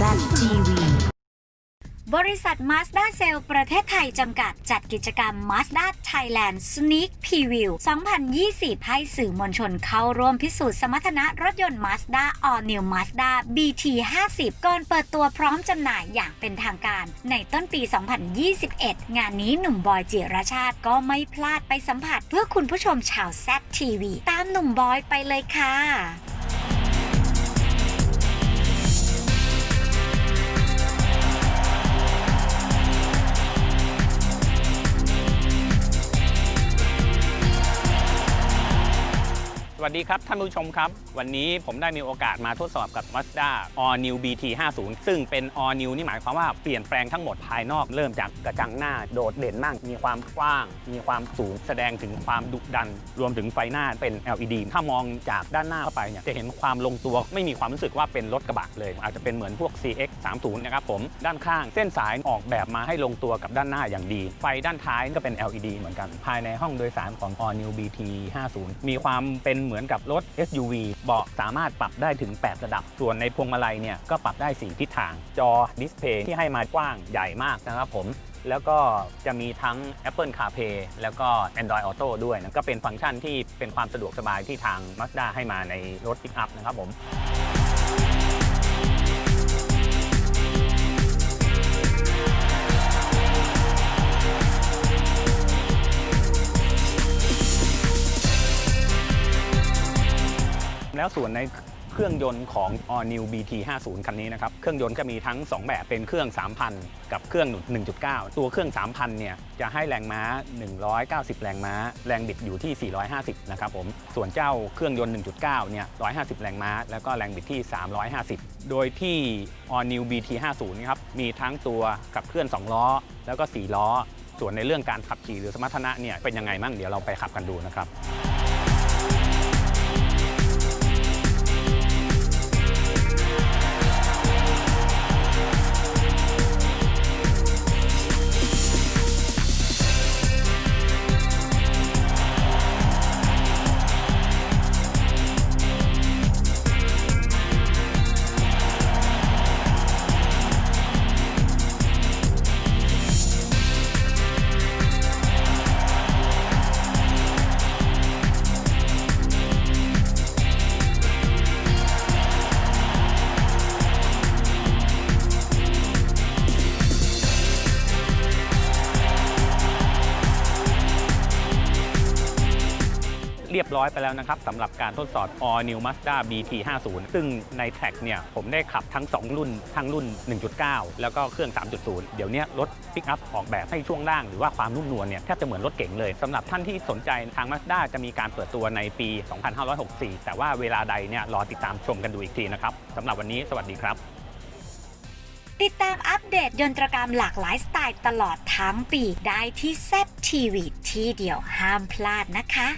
ZTV บริษัท Mazda c e l l ประเทศไทยจำกัดจัดกิจกรรม Mazda Thailand Sneak Preview 2020 ให้สื่อมวลชนเข้าร่วมพิสูจน์สมรรถนะรถยนต์ Mazda All New Mazda BT 50 ก่อนเปิดตัวพร้อมจำหน่ายอย่างเป็นทางการ ในต้นปี 2021 งานนี้หนุ่มบอยจิรชาติก็ไม่พลาดไปสัมผัสเพื่อคุณผู้ชมชาว ZTV ตามหนุ่มบอยไปเลยค่ะ วัสดีครับท่านผู้ชมครับ วันนี้ผมได้มีโอกาสมาทดสอบกับ Mazda All New BT 50ซึ่งเป็น All New นี่หมายความว่าเปลี่ยนแปลงทั้งหมดภายนอกเริ่มจากกระจังหน้าโดดเด่นมาก มีความกว้าง มีความสูงแสดงถึงความดุดัน รวมถึงไฟหน้าเป็น LED ถ้ามองจากด้านหน้าเข้าไปเนี่ยจะเห็นความลงตัวไม่มีความรู้สึกว่าเป็นรถกระบะเลย อาจจะเป็นเหมือนพวก CX 30นะครับผมด้านข้างเส้นสายออกแบบมาให้ลงตัวกับด้านหน้าอย่างดี ไฟด้านท้ายก็เป็น LED เหมือนกัน ภายในห้องโดยสารของ All New BT 50มีความเป็นเหมือนือนกับรถ SUV เบาะสามารถปรับได้ถึง 8 ระดับ ส่วนในพวงมาลัยเนี่ยก็ปรับได้ 4 ทิศทาง จอดิสเพย์ที่ให้มากว้างใหญ่มากนะครับผมแล้วก็จะมีทั้ง Apple CarPlay แล้วก็ Android Auto ด้วยนะก็เป็นฟังก์ชันที่เป็นความสะดวกสบายที่ทาง Mazda ให้มาในรถปิกอัพนะครับผม แล้วส่วนในเครื่องยนต์ของ All New BT 50คันนี้นะครับ เครื่องยนต์จะมีทั้ง 2 แบบเป็นเครื่อง 3,000 กับเครื่อง 1.9 ตัวเครื่อง 3,000 เนี่ย จะให้แรงม้า 190 แรงม้า แรงบิดอยู่ที่ 450 นะครับผม ส่วนเจ้าเครื่องยนต์ 1.9 เนี่ย 150 แรงม้า แล้วก็แรงบิดที่ 350 โดยที่ All New BT 50นะครับ มีทั้งตัวขับเคลื่อน 2 ล้อ แล้วก็ 4 ล้อ ส่วนในเรื่องการขับขี่หรือสมรรถนะเนี่ยเป็นยังไงมั่งเดี๋ยวเราไปขับกันดูนะครับ เรียบร้อยไปแล้วนะครับสำหรับการทดสอบ All New Mazda BT 50 ซึ่งในแท็กเนี่ยผมได้ขับทั้ง 2 รุ่น ทั้งรุ่น 1.9 แล้วก็เครื่อง 3.0 เดี๋ยวนี้รถปิกอัพออกแบบให้ช่วงล่างหรือว่าความนุ่มนวลเนี่ยแทบจะเหมือนรถเก๋งเลยสำหรับท่านที่สนใจทาง Mazda จะมีการเปิดตัวในปี 2564 แต่ว่าเวลาใดเนี่ยรอติดตามชมกันดูอีกทีนะครับสำหรับวันนี้สวัสดีครับ ติดตามอัปเดตยนตรกรรมหลากหลายสไตล์ตลอดทั้งปีได้ที่ ZTV ที่เดียวห้ามพลาดนะคะ